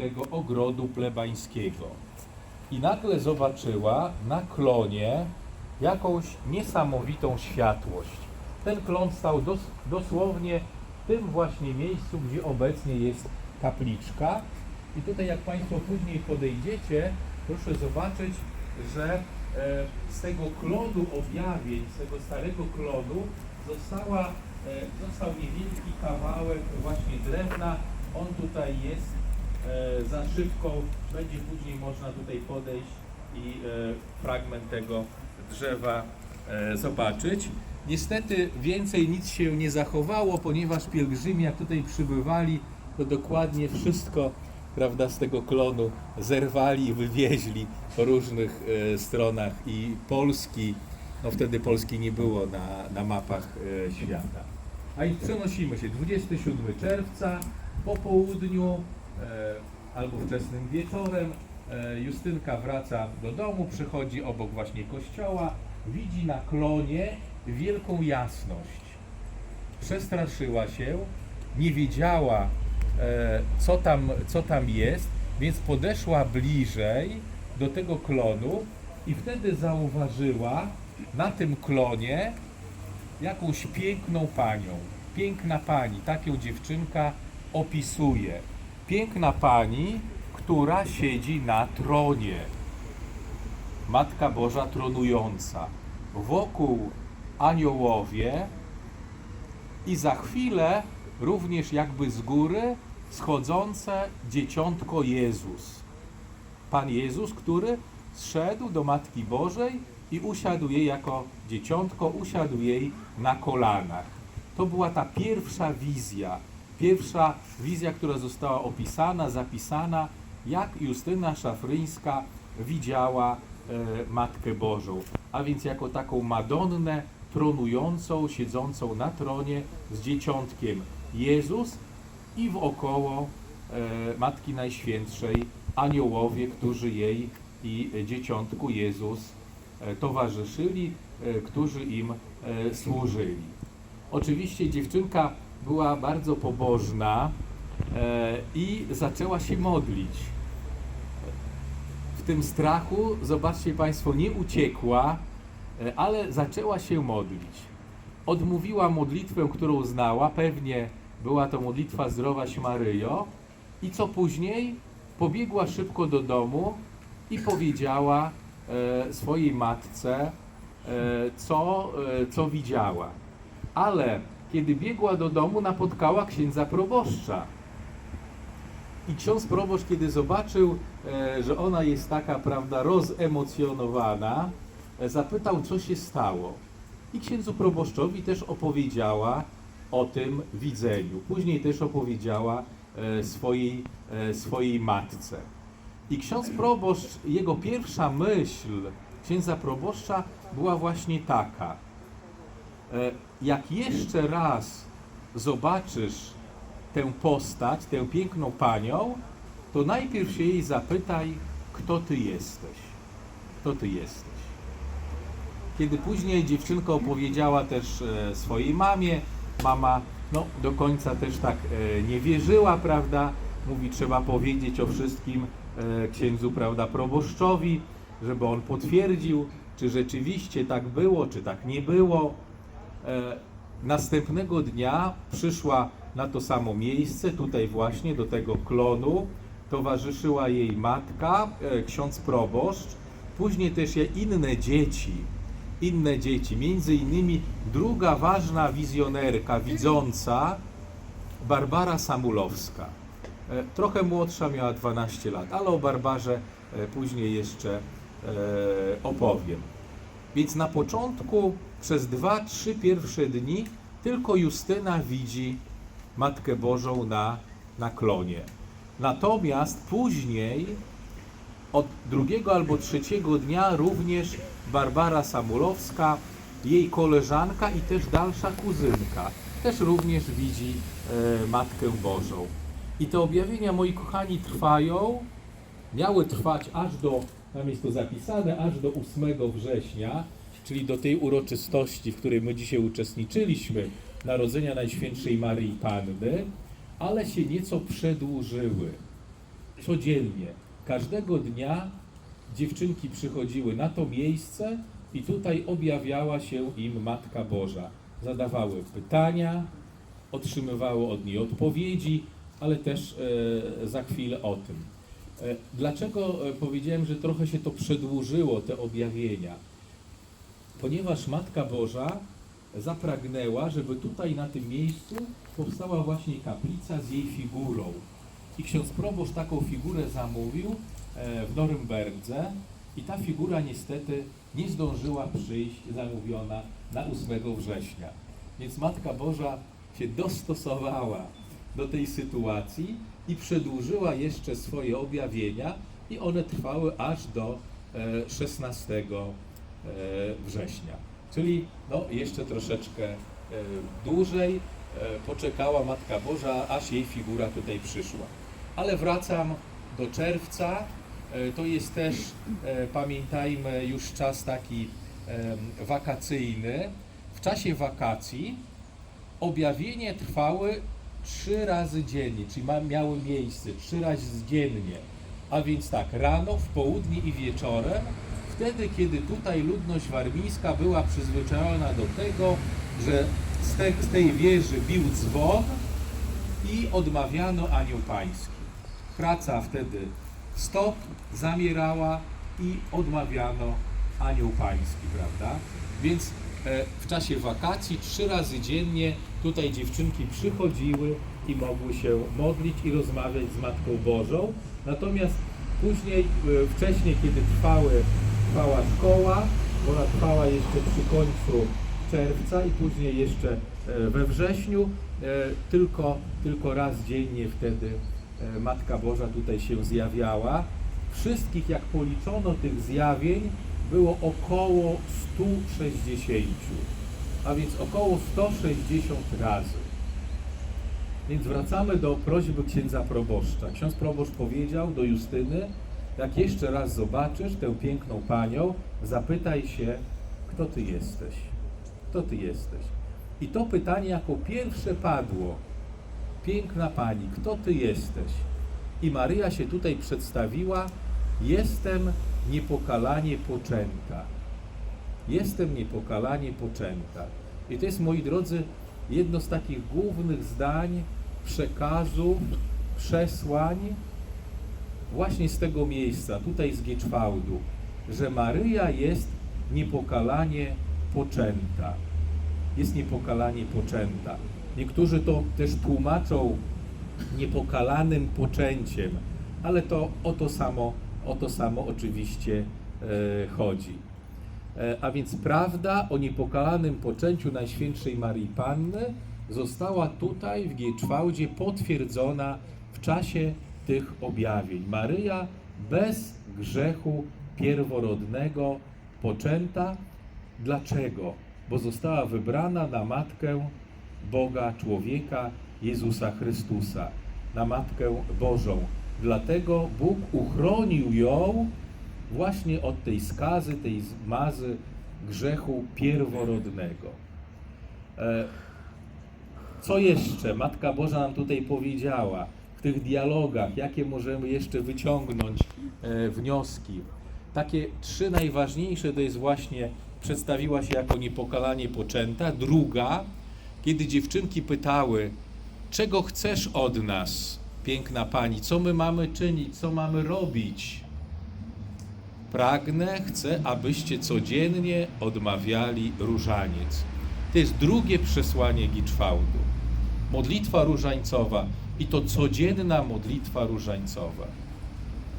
tego ogrodu plebańskiego. I nagle zobaczyła na klonie jakąś niesamowitą światłość. Ten klon stał dos, dosłownie w tym właśnie miejscu, gdzie obecnie jest kapliczka. I tutaj jak Państwo później podejdziecie, proszę zobaczyć, że e, z tego klonu objawień, z tego starego klonu została, e, został niewielki kawałek właśnie drewna. On tutaj jest za szybką. Będzie później można tutaj podejść i e, fragment tego drzewa e, zobaczyć. Niestety więcej nic się nie zachowało, ponieważ pielgrzymi jak tutaj przybywali, to dokładnie wszystko prawda, z tego klonu zerwali i wywieźli po różnych e, stronach i Polski, no wtedy Polski nie było na, na mapach e, świata. A i przenosimy się 27 czerwca po południu e, albo wczesnym wieczorem. E, Justynka wraca do domu, przychodzi obok właśnie kościoła, widzi na klonie wielką jasność. Przestraszyła się, nie wiedziała, e, co tam, co tam jest, więc podeszła bliżej do tego klonu i wtedy zauważyła na tym klonie jakąś piękną panią. Piękna pani, taką dziewczynka opisuje. Piękna pani, która siedzi na tronie. Matka Boża tronująca. Wokół aniołowie i za chwilę również jakby z góry schodzące dzieciątko Jezus. Pan Jezus, który zszedł do Matki Bożej i usiadł jej jako dzieciątko, usiadł jej na kolanach. To była ta pierwsza wizja, pierwsza wizja, która została opisana, zapisana, jak Justyna Szafryńska widziała e, Matkę Bożą, a więc jako taką Madonnę tronującą, siedzącą na tronie z dzieciątkiem Jezus i wokoło e, Matki Najświętszej aniołowie, którzy jej i dzieciątku Jezus e, towarzyszyli, którzy im służyli. Oczywiście dziewczynka była bardzo pobożna e, i zaczęła się modlić. W tym strachu, zobaczcie Państwo, nie uciekła, e, ale zaczęła się modlić. Odmówiła modlitwę, którą znała, pewnie była to modlitwa Zdrowaś Maryjo. I co później? Pobiegła szybko do domu i powiedziała e, swojej matce, co, co widziała. Ale kiedy biegła do domu, napotkała księdza proboszcza. I ksiądz proboszcz, kiedy zobaczył, e, że ona jest taka, prawda, rozemocjonowana, e, zapytał, co się stało. I księdzu proboszczowi też opowiedziała o tym widzeniu. Później też opowiedziała e, swojej, swojej matce. I ksiądz proboszcz, jego pierwsza myśl księdza proboszcza była właśnie taka. E, Jak jeszcze raz zobaczysz tę postać, tę piękną panią, to najpierw się jej zapytaj, kto ty jesteś. Kto ty jesteś. Kiedy później dziewczynka opowiedziała też e, swojej mamie, mama no, do końca też tak e, nie wierzyła, prawda? Mówi, trzeba powiedzieć o wszystkim księdzu, prawda, proboszczowi, żeby on potwierdził, czy rzeczywiście tak było, czy tak nie było. E, Następnego dnia przyszła na to samo miejsce, tutaj właśnie do tego klonu. Towarzyszyła jej matka, e, ksiądz proboszcz, później też inne dzieci. Inne dzieci, między innymi druga ważna wizjonerka, widząca, Barbara Samulowska. E, Trochę młodsza, miała 12 lat, ale o Barbarze później jeszcze opowiem. Więc na początku, przez dwa, trzy pierwsze dni, tylko Justyna widzi Matkę Bożą na, na klonie. Natomiast później, od drugiego albo trzeciego dnia, również Barbara Samulowska, jej koleżanka i też dalsza kuzynka, też również widzi e, Matkę Bożą. I te objawienia, moi kochani, trwają miały trwać aż do, tam jest to zapisane, aż do 8 września, czyli do tej uroczystości, w której my dzisiaj uczestniczyliśmy, Narodzenia Najświętszej Maryi Panny, ale się nieco przedłużyły. codziennie, każdego dnia dziewczynki przychodziły na to miejsce i tutaj objawiała się im Matka Boża. Zadawały pytania, otrzymywały od niej odpowiedzi, ale też e, za chwilę o tym. E, dlaczego e, powiedziałem, że trochę się to przedłużyło, te objawienia? Ponieważ Matka Boża zapragnęła, żeby tutaj na tym miejscu powstała właśnie kaplica z jej figurą. I ksiądz proboszcz taką figurę zamówił e, w Norymberdze i ta figura niestety nie zdążyła przyjść zamówiona na 8 września. Więc Matka Boża się dostosowała do tej sytuacji i przedłużyła jeszcze swoje objawienia i one trwały aż do e, 16 e, września. Czyli no, jeszcze troszeczkę e, dłużej e, poczekała Matka Boża, aż jej figura tutaj przyszła. Ale wracam do czerwca. E, To jest też, e, pamiętajmy, już czas taki wakacyjny. W czasie wakacji objawienie trwały trzy razy dziennie, czyli miały miejsce trzy razy dziennie. A więc tak, rano, w południe i wieczorem, wtedy, kiedy tutaj ludność warmińska była przyzwyczajona do tego, że z, te, z tej wieży bił dzwon i odmawiano anioł pański. Praca wtedy stop, zamierała i odmawiano anioł pański, prawda? Więc e, w czasie wakacji trzy razy dziennie tutaj dziewczynki przychodziły i mogły się modlić i rozmawiać z Matką Bożą. Natomiast później, e, wcześniej, kiedy trwały, trwała szkoła, ona trwała jeszcze przy końcu czerwca i później jeszcze e, we wrześniu, e, tylko, tylko raz dziennie wtedy e, Matka Boża tutaj się zjawiała. Wszystkich, jak policzono tych zjawień, było około 160, a więc około 160 razy. Więc wracamy do prośby księdza proboszcza. Ksiądz proboszcz powiedział do Justyny, jak jeszcze raz zobaczysz tę piękną panią, zapytaj się, kto ty jesteś. Kto ty jesteś? I to pytanie jako pierwsze padło. Piękna pani, kto ty jesteś? I Maryja się tutaj przedstawiła, jestem niepokalanie poczęta. Jestem niepokalanie poczęta. I to jest, moi drodzy, jedno z takich głównych zdań, przekazu, przesłań właśnie z tego miejsca, tutaj z Gieczwałdu, że Maryja jest niepokalanie poczęta. Jest niepokalanie poczęta. Niektórzy to też tłumaczą niepokalanym poczęciem, ale to o to samo, o to samo oczywiście e, chodzi. E, a więc prawda o niepokalanym poczęciu Najświętszej Marii Panny została tutaj w Gieczwałdzie potwierdzona w czasie tych objawień. Maryja bez grzechu pierworodnego poczęta. Dlaczego? Bo została wybrana na matkę Boga, człowieka, Jezusa Chrystusa, na matkę Bożą. Dlatego Bóg uchronił ją właśnie od tej skazy, tej zmazy grzechu pierworodnego. E, Co jeszcze Matka Boża nam tutaj powiedziała w tych dialogach? Jakie możemy jeszcze wyciągnąć e, wnioski? Takie trzy najważniejsze to jest właśnie przedstawiła się jako niepokalanie poczęta. Druga, kiedy dziewczynki pytały, czego chcesz od nas, piękna pani, co my mamy czynić, co mamy robić? Pragnę, chcę, abyście codziennie odmawiali różaniec. To jest drugie przesłanie Giczwałdu. Modlitwa różańcowa i to codzienna modlitwa różańcowa.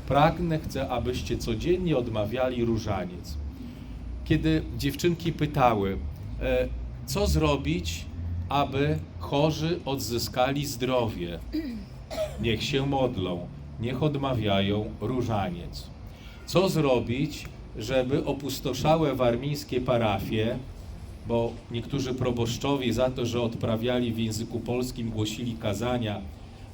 Pragnę, chcę, abyście codziennie odmawiali różaniec. Kiedy dziewczynki pytały, e, co zrobić, aby chorzy odzyskali zdrowie, niech się modlą, niech odmawiają różaniec. Co zrobić, żeby opustoszałe warmińskie parafie, bo niektórzy proboszczowie za to, że odprawiali w języku polskim, głosili kazania,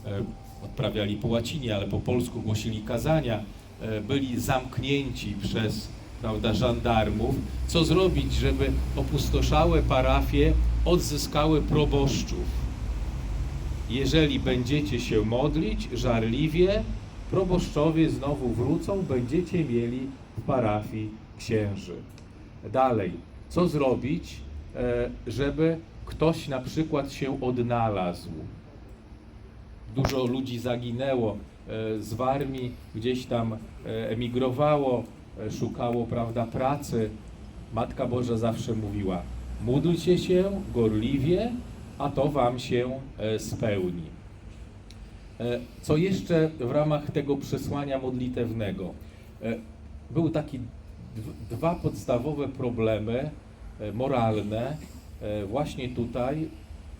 e, odprawiali po łacinie, ale po polsku głosili kazania, e, byli zamknięci przez prawda, żandarmów. Co zrobić, żeby opustoszałe parafie odzyskały proboszczów? Jeżeli będziecie się modlić żarliwie, proboszczowie znowu wrócą, będziecie mieli w parafii księży. Dalej, co zrobić, e, żeby ktoś na przykład się odnalazł? Dużo ludzi zaginęło e, z Warmii, gdzieś tam e, emigrowało, szukało prawda, pracy. Matka Boża zawsze mówiła: módlcie się gorliwie, a to wam się spełni. Co jeszcze w ramach tego przesłania modlitewnego? Były takie dw- dwa podstawowe problemy e, moralne e, właśnie tutaj,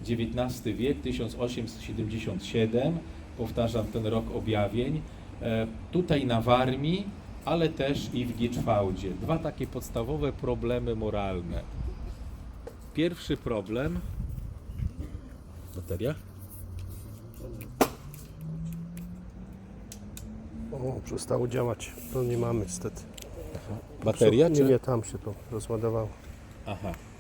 XIX wiek, 1877, powtarzam ten rok objawień, e, tutaj na Warmii, ale też i w Gieczwałdzie. Dwa takie podstawowe problemy moralne. Pierwszy problem. Bateria? O, przestało działać. To nie mamy niestety. Bateria Nie, czy? nie, tam się to rozładowało. Aha.